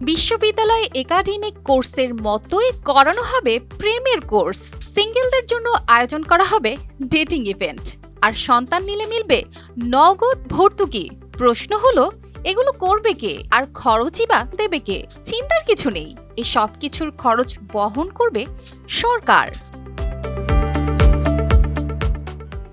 বিশ্ববিদ্যালয় একাডেমিক কোর্সের মতোই করানো হবে প্রেমের কোর্স। সিঙ্গেলদের জন্য আয়োজন করা হবে ডেটিং ইভেন্ট। আর সন্তান নিলে মিলবে নগদ ভর্তুকি। প্রশ্ন হলো, এগুলো করবে কে? আর খরচই বা দেবে কে? চিন্তার কিছু নেই। এসব সব কিছুর খরচ বহন করবে সরকার।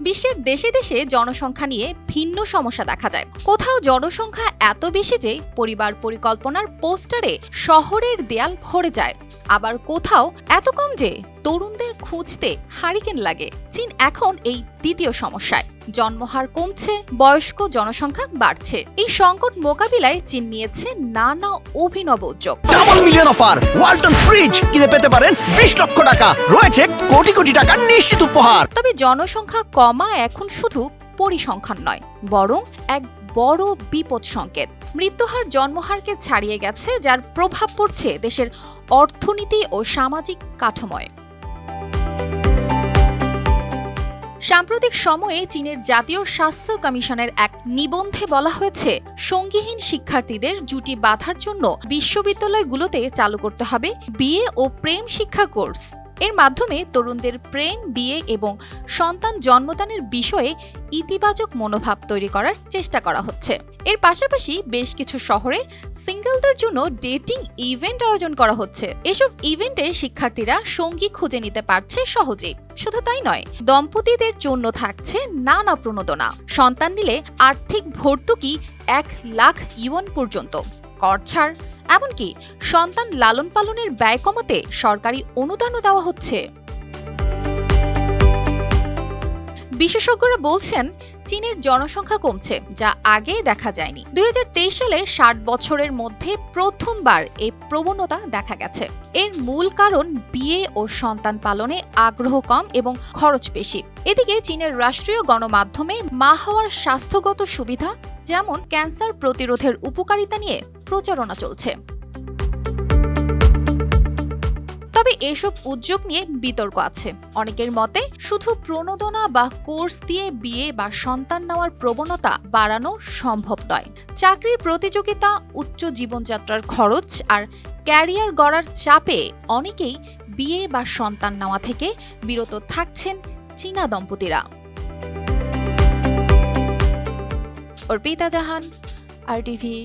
বিশ্বের দেশে দেশে জনসংখ্যা নিয়ে ভিন্ন সমস্যা দেখা যায়। কোথাও জনসংখ্যা এত বেশি যে পরিবার পরিকল্পনার পোস্টারে শহরের দেয়াল ভরে যায়। আবার কোথাও এত কম যে তরুণদের খুঁজতে হারিকেন লাগে। চীন এখন এই দ্বিতীয় সমস্যায়। জন্মহার কমছে বয়স্ক জনসংখ্যা বাড়ছে। এই সংকট মোকাবিলায় চীন নিয়েছে নানা অভিনব উদ্যোগ। Double million offer Walton fridge কিনে পেতে পারেন বিশ লক্ষ টাকা। রয়েছে কোটি কোটি টাকার নিশ্চিত উপহার। তবে জনসংখ্যা কমা এখন শুধু পরিসংখ্যান নয় বরং এক বড় বিপদ সংকেত। মৃত্যুহার জন্মহারকে ছাড়িয়ে গেছে যার প্রভাব পড়ছে দেশের অর্থনীতি ও সামাজিক কাঠামোয়। সাম্প্রতিক সময়ে চীনের জাতীয় স্বাস্থ্য কমিশনের এক নিবন্ধে বলা হয়েছে, সঙ্গীহীন শিক্ষার্থীদের জুটি বাঁধার জন্য বিশ্ববিদ্যালয়গুলোতে চালু করতে হবে বিয়ে ও প্রেম শিক্ষা কোর্স। এর মাধ্যমে তরুণদের প্রেম, বিয়ে এবং সন্তান জন্মদানের বিষয়ে ইতিবাচক মনোভাব তৈরি করার চেষ্টা করা হচ্ছে। এর পাশাপাশি বেশ কিছু শহরে সিঙ্গেলদের জন্য ডেটিং ইভেন্ট আয়োজন করা হচ্ছে। এসব ইভেন্টে শিক্ষার্থীরা সঙ্গী খুঁজে নিতে পারছে সহজে। শুধু তাই নয়, দম্পতিদের জন্য থাকছে নানা প্রণোদনা। সন্তান নিলে আর্থিক ভর্তুকি এক লাখ ইউন পর্যন্ত। কর ছাড় এমনকি সন্তান লালন পালনের ব্যয় কমাতে সরকারি অনুদানও দেওয়া হচ্ছে। বিশেষজ্ঞরা বলছেন, চীনের জনসংখ্যা কমছে, যা আগে দেখা যায়নি। দু হাজার তেইশ সালে ষাট বছরের মধ্যে প্রথমবার এই প্রবণতা দেখা গেছে। এর মূল কারণ বিয়ে ও সন্তান পালনে আগ্রহ কম এবং খরচ বেশি। এদিকে চীনের রাষ্ট্রীয় গণমাধ্যমে মা হওয়ার স্বাস্থ্যগত সুবিধা, যেমন ক্যান্সার প্রতিরোধের উপকারিতা নিয়ে প্রচারণা চলছে। তবে এসব উদ্যোগ নিয়ে বিতর্ক আছে। অনেকের মতে, শুধু প্রণোদনা বা কোর্স দিয়ে বিয়ে বা সন্তান নেওয়ার প্রবণতা বাড়ানো সম্ভব নয়। চাকরির প্রতিযোগিতা, উচ্চ জীবনযাত্রার খরচ আর ক্যারিয়ার গড়ার চাপে অনেকেই বিয়ে বা সন্তান নেওয়া থেকে বিরত থাকছেন চীনা দম্পতিরা। অর্পিতা জাহান, আর টিভি